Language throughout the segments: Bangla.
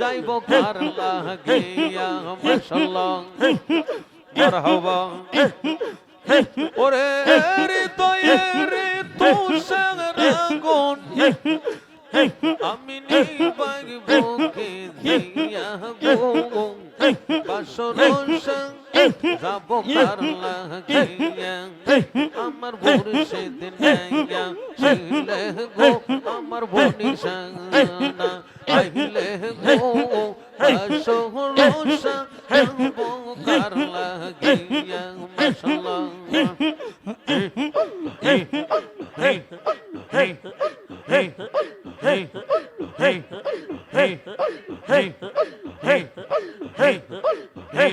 যাইব কার লাগিয়া মাশাল্লাহ মারহাবা। ওরে রে তয়ে রে তু সং রাগুন, আমি নিবাগ বুকে দিয়া গো। বাসর সং যাব আমার মুর্শিদ নাইয়া ছিলে গো আমার বনি সানা আইলে গো আসর সং কার লাগিয়া মাশাল্লাহ hey hey hey hey hey hey hey hey hey hey hey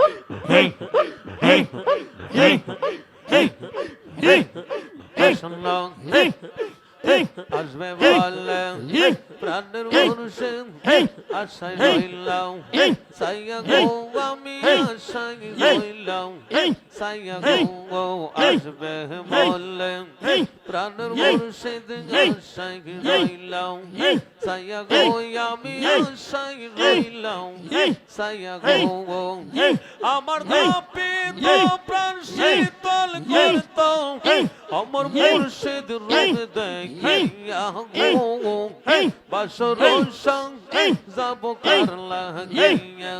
আসবে বলে। প্রাণের মানুষের আশায় রইলাম। সাইয়া গো আমি আশায় রইলাম। সাইয়া গো আসবে বলে। প্রাণের মানুষের আশায় রইলাম। সাইয়া গো আমি আশায় রইলাম। সাইয়া গো আমার দাপে প্রাণ শীতল করতো। আমার মুর্শিদ রূপ দেখিয়া গো বাসর সং যাব কার লাগিয়া।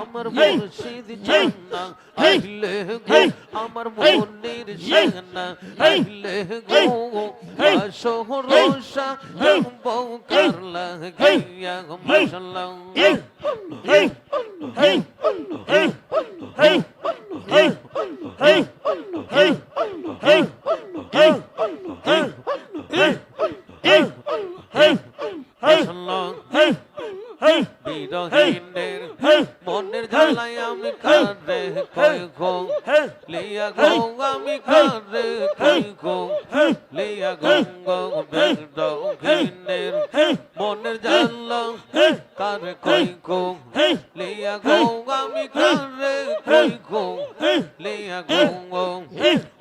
আমার মুর্শিদ জান্না আইলে গো আমার মনের জান্না আইলে গো বাসর সং যাব কার লাগিয়া মাশাআল্লাহ hey, hey, hey, hey, hey, বিরহীনের মনের জ্বালাই আমি কার কই গো লিয়া গো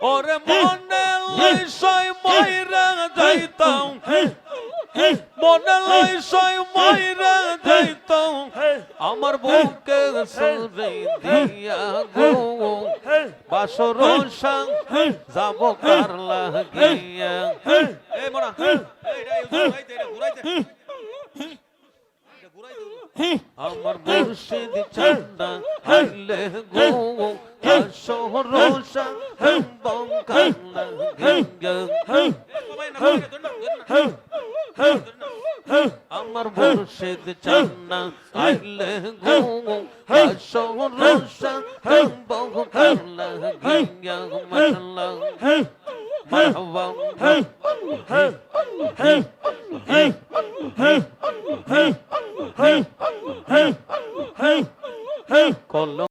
ওরে মনে যাইতাম হ্যাঁ। বনলাই সয় হ্যাঁ। মাইরা যাইতাম আমার বুকে সলবে দিয়া গো। বাসর সাং যাব কার লাগিয়া। এই মোনা। এই ডাই ঘুরাইতে ঘুরাইতে আমার হ্যাঁ। মুর্শিদ চন্দা হাইলে গো। শহর রোশা বঙ্কান্না গঙ্গা আমার মুর্শিদ চান্না আইলে গো বাসর রসা বহু কারলা গিয়া মাল্লা মারহাবা কল